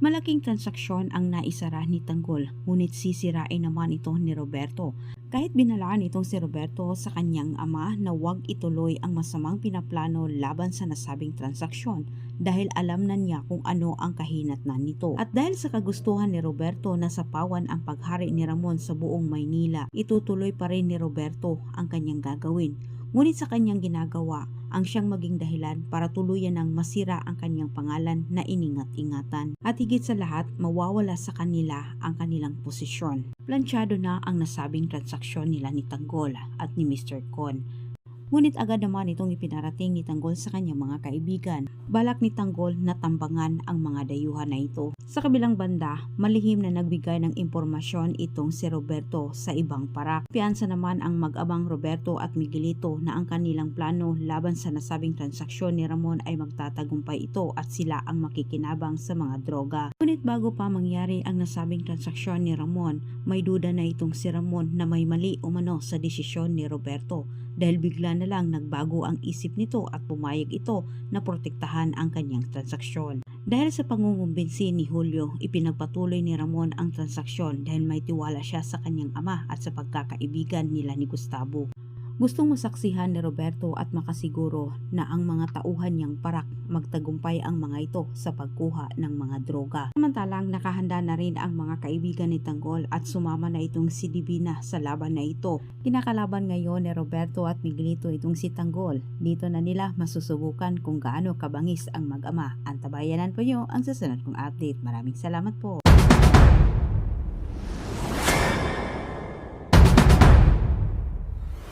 Malaking transaksyon ang naisara ni Tanggol, ngunit sisirain naman ito ni Roberto. Kahit binalaan itong si Roberto sa kanyang ama na huwag ituloy ang masamang pinaplano laban sa nasabing transaksyon dahil alam na niya kung ano ang kahinatnan nito. At dahil sa kagustuhan ni Roberto na sapawan ang paghari ni Ramon sa buong Maynila, itutuloy pa rin ni Roberto ang kanyang gagawin. Ngunit sa kanyang ginagawa, ang siyang maging dahilan para tuluyan ng masira ang kanyang pangalan na iningat-ingatan. At higit sa lahat, mawawala sa kanila ang kanilang posisyon. Plansyado na ang nasabing transaksyon nila ni Tanggol at ni Mr. Con. Ngunit agad naman itong ipinarating ni Tanggol sa kanyang mga kaibigan. Balak ni Tanggol na tambangan ang mga dayuhan na ito. Sa kabilang banda, malihim na nagbigay ng impormasyon itong si Roberto sa ibang parak. Piansa naman ang mag-abang Roberto at Miguelito na ang kanilang plano laban sa nasabing transaksyon ni Ramon ay magtatagumpay ito at sila ang makikinabang sa mga droga. Ngunit bago pa mangyari ang nasabing transaksyon ni Ramon, may duda na itong si Ramon na may mali umano sa desisyon ni Roberto dahil bigla na lang nagbago ang isip nito at pumayag ito na protektahan ang kanyang transaksyon. Dahil sa pangungumbinsi ni Julio, ipinagpatuloy ni Ramon ang transaksyon dahil may tiwala siya sa kanyang ama at sa pagkakaibigan nila ni Gustavo. Gustong masaksihan ni Roberto at makasiguro na ang mga tauhan niyang parak magtagumpay ang mga ito sa pagkuha ng mga droga. Samantalang nakahanda na rin ang mga kaibigan ni Tanggol at sumama na itong si Divina sa laban na ito. Kinakalaban ngayon ni Roberto at Miguelito itong si Tanggol. Dito na nila masusubukan kung gaano kabangis ang mag-ama. Antabayanan po nyo ang susunod kong update. Maraming salamat po.